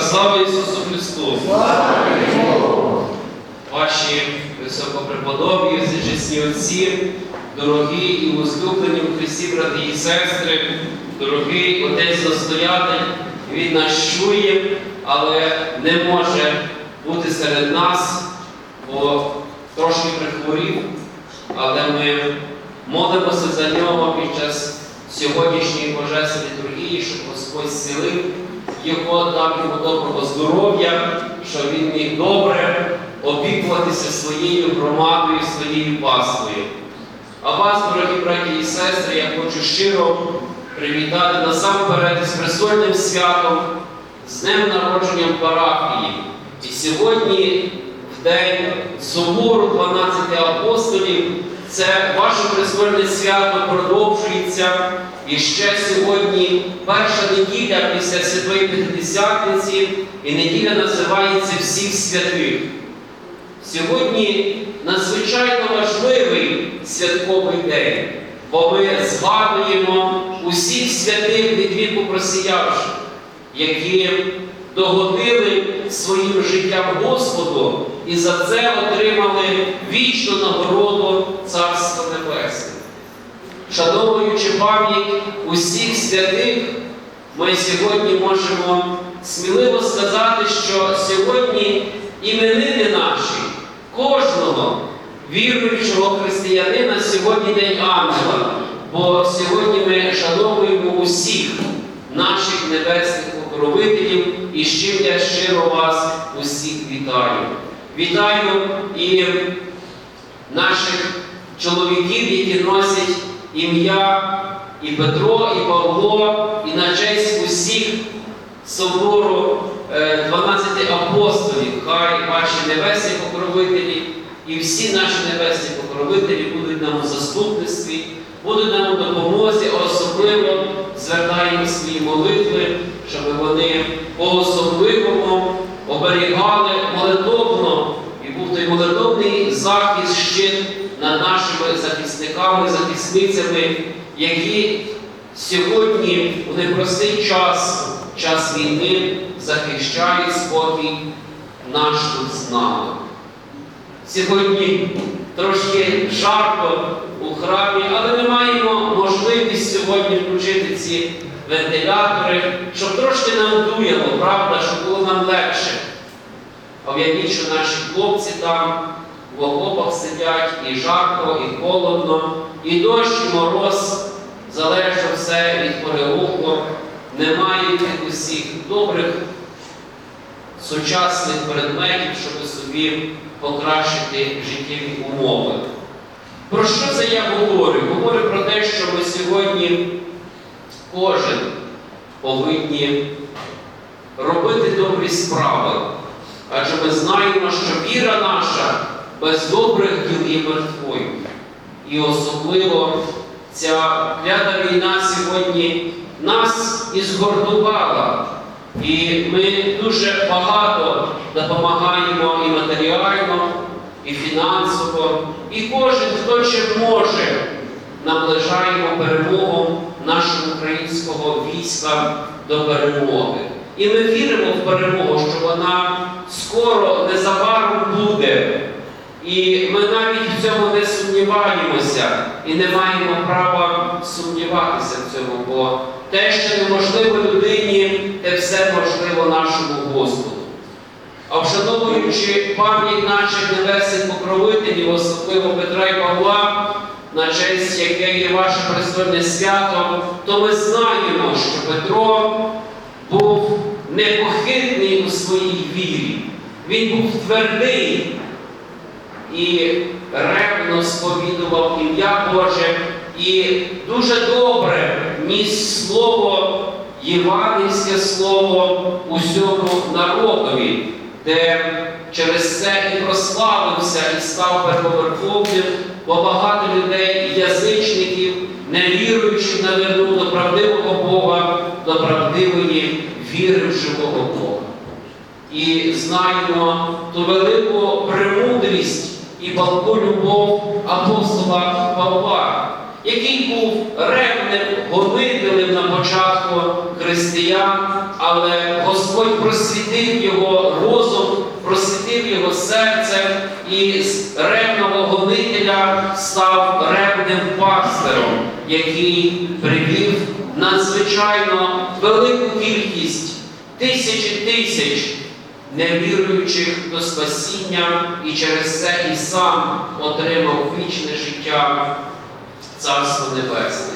Слава Ісусу Христу! Ваші високопреподобні, всечесні отці, дорогі і возлюблені в Христі, брати і сестри, дорогий отець настоятель, він нас чує, але не може бути серед нас, бо трошки прихворів, але ми молимося за нього під час сьогоднішньої божественної літургії, щоб Господь зцілив його, дав доброго здоров'я, щоб він міг добре опікуватися своєю громадою, своєю паствою. А вас, дорогі браті і сестри, я хочу щиро привітати насамперед із престольним святом, з днем народженням парафії. І сьогодні, в день собору 12 апостолів, це ваше престольне свято продовжується. І ще сьогодні перша неділя після Святої П'ятидесятниці, і неділя називається Всіх святих. Сьогодні надзвичайно важливий святковий день, бо ми згадуємо усіх святих від віку просіявши, які догодили своїм життям Господу і за це отримали вічну нагороду Царства Небесне. Шановуючи пам'ять усіх святих, ми сьогодні можемо сміливо сказати, що сьогодні іменини наші, кожного віруючого християнина сьогодні День Ангела, бо сьогодні ми шановуємо усіх наших небесних покровителів і щиро вас усіх вітаю. Вітаю і наших чоловіків, які носять ім'я і Петро, і Павло, і на честь усіх собору е, 12 апостолів, хай ваші небесні покровителі і всі наші небесні покровителі будуть нам у заступництві, будуть нам у допомозі, особливо звертаємо свої молитви, щоб вони по-особливому оберігали молитовно і був той молитовний захист, щит над нашими захисниками, захисницями, які сьогодні у непростий час, час війни, захищають спокій наш тут з нами. Сьогодні трошки жарко у храмі, але ми маємо можливість сьогодні включити ці вентилятори, щоб трошки нам дуяло, правда, щоб було нам легше. А що наші хлопці там в окопах сидять, і жарко, і холодно, і дощ, і мороз, залежно все від переуху, немає тих усіх добрих сучасних предметів, щоб собі покращити життєві умови. Про що це я говорю? Говорю про те, що ми сьогодні кожен повинні робити добрі справи. Адже ми знаємо, що віра наша без добрих діл є мертвою. І особливо ця клята війна сьогодні нас і згортувала. І ми дуже багато допомагаємо і матеріально, і фінансово. І кожен, хто ще може, наближаємо перемогу нашого українського війська до перемоги. І ми віримо в перемогу, що вона скоро, незабаром буде. І ми навіть в цьому не сумніваємося і не маємо права сумніватися в цьому, бо те, що неможливо людині, те все можливо нашому Господу. А вшановуючи пам'ять наших небесних покровителів, особливо Петра і Павла, на честь яке є ваше престольне свято, то ми знаємо, що Петро був непохитний у своїй вірі. Він був твердий і ревно сповідував ім'я Боже, і дуже добре ніс слово, євангельське слово усьому народові, де через це і прославився, і став первоверховним, бо багато людей, язичників, невіруючих навернув до правдивого Бога, до правдивої віри в живого Бога. І знаємо ту велику премудрість і палку любов апостола Павла, який був ревним гонителем на початку християн, але Господь просвітив його розум, просвітив його серце, і з ревного гонителя став ревним пастиром, який привів надзвичайно велику кількість тисячі тисяч невіруючих до спасіння і через це і сам отримав вічне життя Царство Небесне.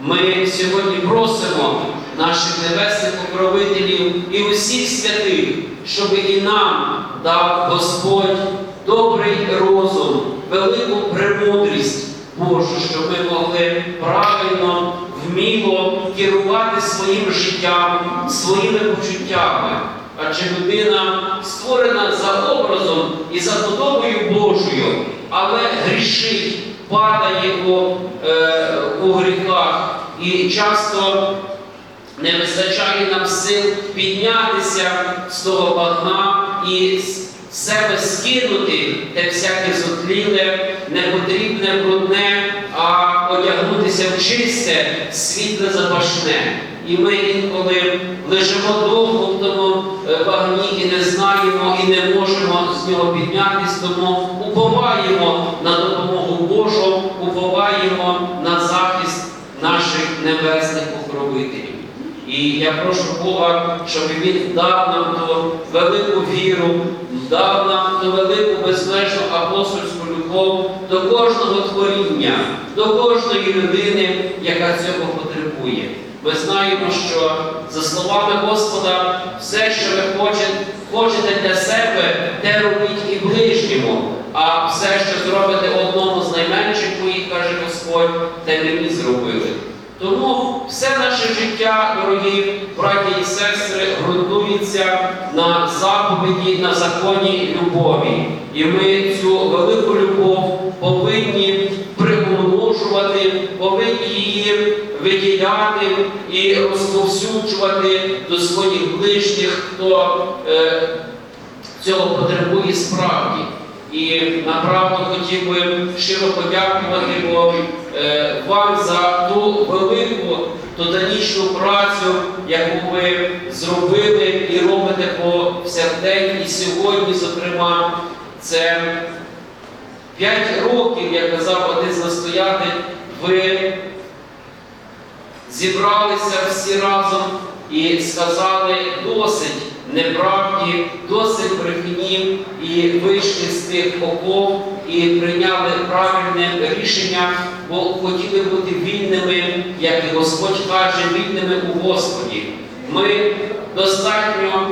Ми сьогодні просимо наших небесних покровителів і усіх святих, щоб і нам дав Господь добрий розум, велику премудрість Божу, щоб ми могли правильно, вміло керувати своїм життям, своїми почуттями. Адже людина створена за образом і за подобою Божою, але грішить, падає у, е, у гріхах і часто не вистачає нам сил піднятися з того багна і себе скинути те всяке зотліле, непотрібне, брудне, одягнутися в чисте, світле запашне. І ми інколи лежимо довго в тому е, багні і не знаємо, і не можемо з нього піднятися, тому уповаємо на допомогу Божу, уповаємо на захист наших небесних покровителів. І я прошу Бога, щоб Він дав нам ту велику віру, дав нам ту велику безмежну апостольську любов до кожного творіння, до кожної людини, яка цього потребує. Ми знаємо, що за словами Господа, все, що ви хочете, для себе, те робіть і ближньому. А все, що зробите одному з найменших моїх, каже Господь, те мені зробили. Тому все наше життя, дорогі браті і сестри, ґрунтується на заповіді, на законі любові. І ми цю велику любов повинні примножувати, повинні її виділяти і розповсюджувати до своїх ближніх, хто е, цього потребує справді. І направду хотів би щиро подякувати бо, е, вам за ту велику тоталічну працю, яку ви зробили і робите по всякдень. І сьогодні, зокрема, це 5 років, як казав один з настоятель, ви зібралися всі разом і сказали досить неправді, досить брехні, і вийшли з тих оков і прийняли правильне рішення, бо хотіли бути вільними, як і Господь каже, вільними у Господі. Ми достатньо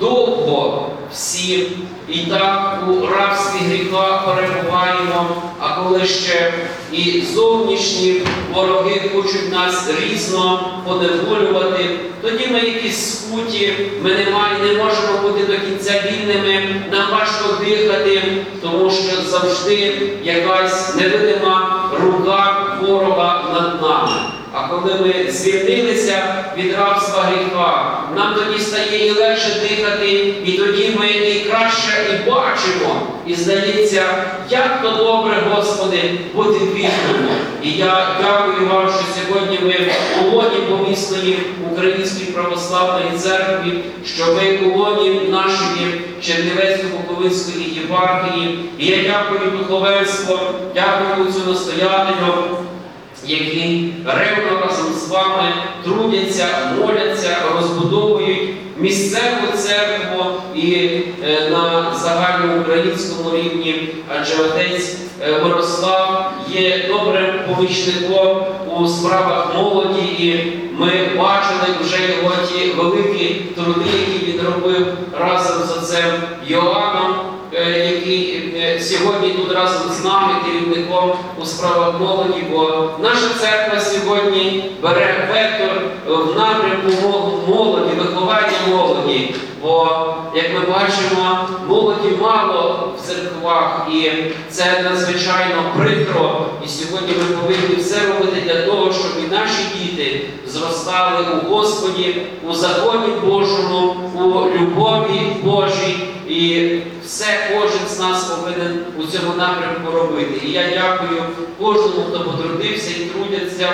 довго всі і так у рабстві гріха перебуваємо, коли ще і зовнішні вороги хочуть нас різно поневолювати, тоді ми якісь скуті, ми не, має- не можемо бути до кінця вільними, нам важко дихати, тому що завжди якась невидима рука ворога над нами. А коли ми звільнилися від рабства гріха, нам тоді стає і легше дихати, і тоді ми бачимо. І здається, як то добре, Господи, бути вільними. І я дякую вам, що сьогодні ви у лоні помісної Української православної церкви, що ви у лоні нашої Чернівецько-Буковинської єпархії. І я дякую духовенству, дякую цю настоятелю які ревно разом з вами трудяться, моляться, розбудовують місцеву церкву і на загальноукраїнському рівні, адже отець е, Мирослав є добрим помічником у справах молоді, і ми бачили вже його ті великі труди, які він робив разом з отцем Йоанном е, який е, сьогодні тут разом з нами, керівником у справах молоді, бо наша церква сьогодні бере вектор в напрямку мо- молоді, виховання молоді. Бо, як ми бачимо, молоді мало в церквах, і це надзвичайно прикро. І сьогодні ми повинні все робити для того, щоб і наші діти зростали у Господі, у законі Божому, у любові Божій. І все кожен у цьому напрямку робити. І я дякую кожному, хто потрудився і трудяться,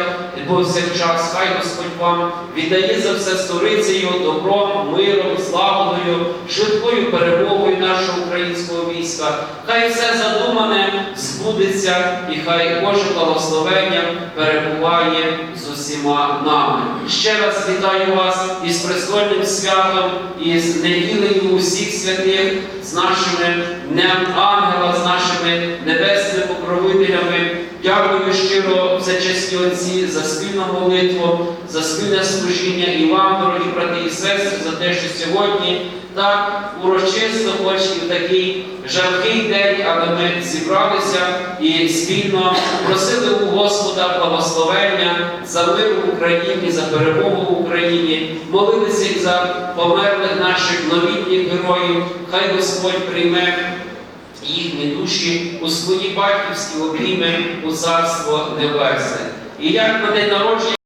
бо повсякчас. Хай Господь вам віддає за все сторицею, добром, миром, славою, швидкою перемогою нашого українського війська. Хай все задумане збудеться, і хай Боже благословення перебуває з усіма нами. Ще раз вітаю вас із престольним святом, із неділею усіх святих, з нашими днем ангела, з нашими небесними покровителями. Дякую щиро всечесні отці за спільну молитву, за спільне служіння і вам, дорогі брати і сестри, за те, що сьогодні так урочисто, хоч і в такий жаркий день, але ми зібралися і спільно просили у Господа благословення за мир в Україні, за перемогу в Україні, молилися і за померлих наших новітніх героїв. Хай Господь прийме їхні душі у свої батьківські обійми у царство небесне. І як на день народження.